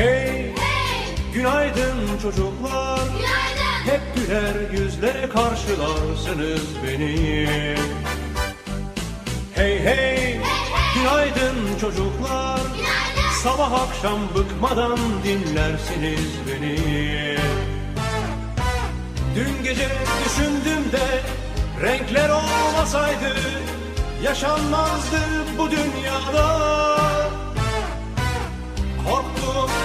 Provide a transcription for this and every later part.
Hey, günaydın çocuklar. Günaydın. Hep güler yüzlere karşılarsınız beni. Hey hey, günaydın çocuklar. Günaydın. Sabah akşam bıkmadan dinlersiniz beni. Dün gece düşündüm de renkler olmasaydı yaşanmazdı bu dünyada. Korktuğum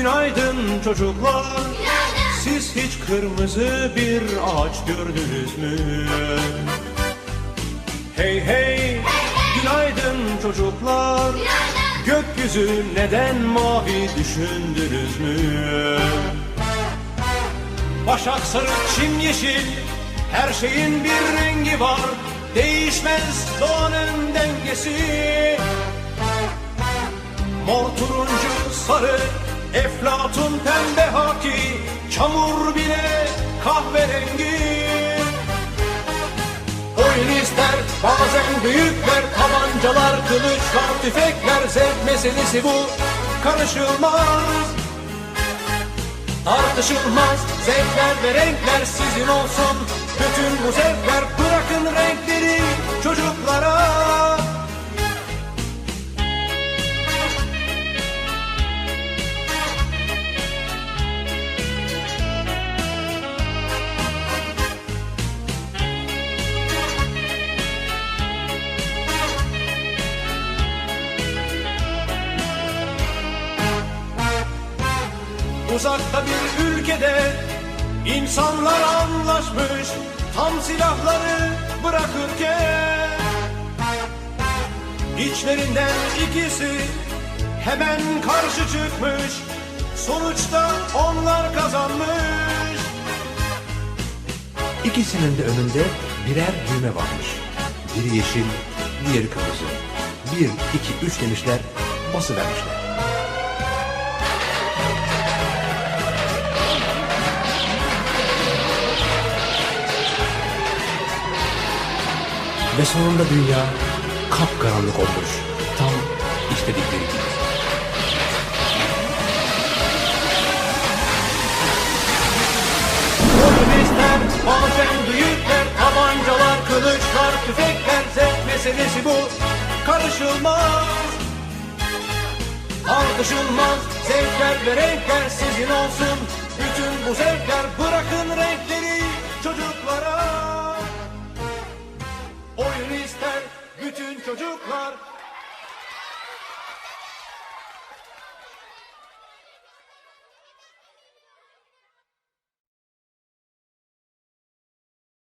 günaydın çocuklar Günaydın. Siz hiç kırmızı bir ağaç gördünüz mü? Hey hey, günaydın çocuklar Günaydın. Gökyüzü neden mavi düşündünüz mü? Başak sarı, çim yeşil Her şeyin bir rengi var Değişmez doğanın dengesi Mor turuncu sarı Eflatun pembe haki Çamur bile kahverengi. İster bazen büyükler Tabancalar, kılıçlar, tüfekler Zevk meselesi bu. Karışılmaz Tartışılmaz. Zevkler ve renkler sizin olsun. Bütün bu zevkler bırakın renkleri Uzakta bir ülkede insanlar anlaşmış Tam silahları bırakırken İçlerinden ikisi hemen karşı çıkmış Sonuçta onlar kazanmış İkisinin de önünde birer düğme varmış. Biri yeşil, diğeri kırmızı. Bir, iki, üç demişler, basıvermişler. Ve sonunda dünya kapkaranlık olmuş. Tam istedikleri gibi. Oyun ister bazen büyükler Tabancalar, kılıçlar, tüfekler Zevk meselesi bu karışılmaz Tartışılmaz zevkler ve renkler sizin olsun Bütün bu zevkler bırakın renkleri çocuklara bütün çocuklar